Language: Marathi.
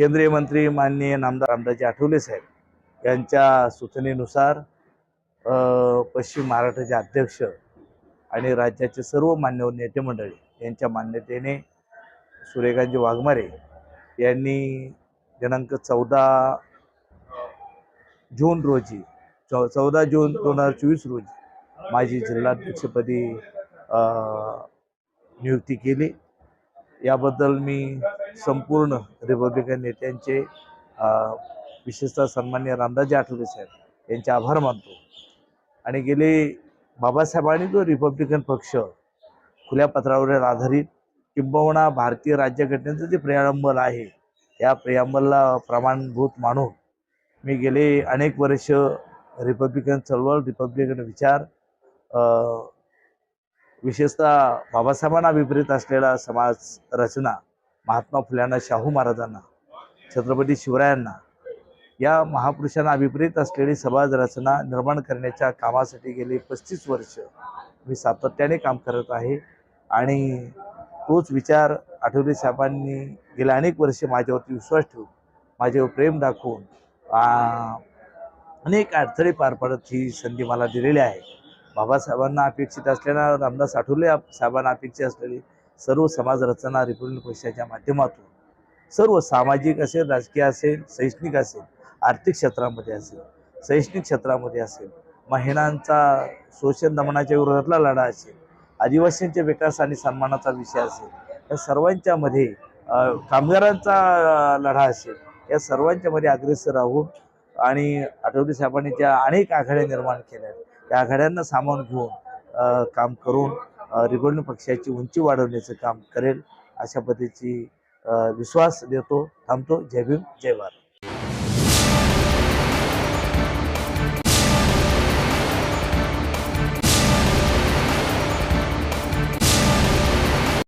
केंद्रीय मंत्री माननीय नामदार रामदासजी आठवले साहेब यांच्या सूचनेनुसार पश्चिम महाराष्ट्राचे अध्यक्ष आणि राज्याचे सर्व मान्यवर नेते मंडळी यांच्या मान्यतेने सूर्यकांतजी वाघमारे यांनी दिनांक चौदा जून रोजी चौ चौदा जून दोन हजार चोवीस रोजी माझी जिल्हाध्यक्षपदी नियुक्ती केली. याबद्दल मी संपूर्ण रिपब्लिकन नेत्यांचे विशेषतः सन्मान्य रामदासजी आठवले साहेब यांचे आभार मानतो. आणि गेले बाबासाहेबांनी जो रिपब्लिकन पक्ष खुल्या पत्रावर आधारित किंबहुना भारतीय राज्यघटनेचं जे प्रियांबल आहे या प्रियांबलला प्रमाणभूत मानून मी गेले अनेक वर्ष रिपब्लिकन चळवळ रिपब्लिकन विचार विशेषतः बाबासाहेबांना विपरीत असलेला समाज रचना महात्मा फुल्यांना शाहू महाराजांना छत्रपती शिवरायांना या महापुरुषांना अभिप्रेत असलेली समाज रचना निर्माण करण्याच्या कामासाठी गेले पस्तीस वर्ष मी सातत्याने काम करत आहे. आणि तोच विचार आठवले साहेबांनी गेल्या अनेक वर्षे माझ्यावरती विश्वास ठेवून माझ्यावर प्रेम दाखवून अनेक अडथळे पार पडत ही संधी मला दिलेली आहे. बाबासाहेबांना अपेक्षित असलेल्या रामदास आठवले साहेबांना अपेक्षित असलेली सर्व समाज रचना रिपब्लिक पक्षाच्या माध्यमातून सर्व सामाजिक असेल राजकीय असेल शैक्षणिक असेल आर्थिक क्षेत्रामध्ये असेल शैक्षणिक क्षेत्रामध्ये असेल महिलांचा शोषण दमनाच्या विरोधातला लढा असेल आदिवासींच्या विकास आणि सन्मानाचा विषय असेल या सर्वांच्या मध्ये कामगारांचा लढा असेल या सर्वांच्या मध्ये अग्रेसर राहून आणि आठवले साहेबांनी ज्या अनेक आघाड्या निर्माण केल्या त्या आघाड्यांना सामावून घेऊन काम करून रिपब्लिक पक्षाची उंची वाढवण्याचं काम करेल अशा पद्धतीची विश्वास देतो थांबतो. जय भीम जय भारत.